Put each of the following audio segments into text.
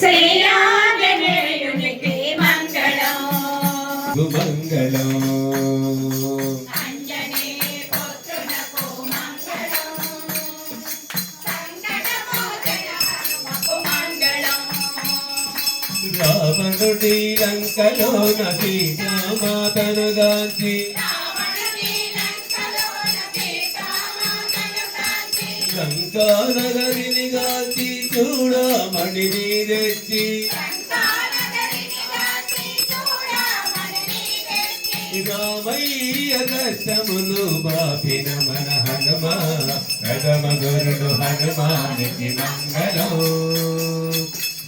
శ్రీరాంజనేయునికి మంగళం. మంగళం. రావణుడి లంకలోన సీతామాతను గాంచి రావణుని లంకానగరిని కాంచి చూడమణి తెచ్చి రామయ్య కష్టములు బాపిన మన హనుమ ప్రథమ గురుడు హనుమానికి మంగళం.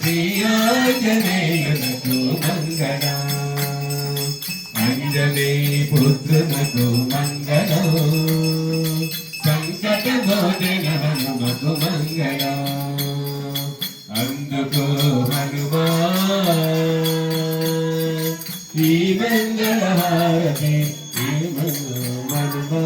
ప్రియాజనేయునకు మంగళం. అంజనీ పుత్రునకు మంగళం. సంకట భోజన హనుమకు మంగళం అందుకు హనుమా ఈ మంగళహారతి ఈ హనుమా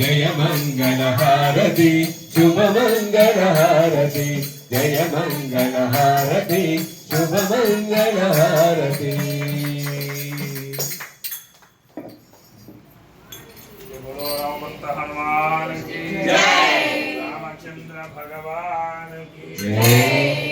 జయ మంగళహారతి శుభ మంగళహారతి జయ మంగళహారతి శుభ మంగళహారతి बोलो Amen.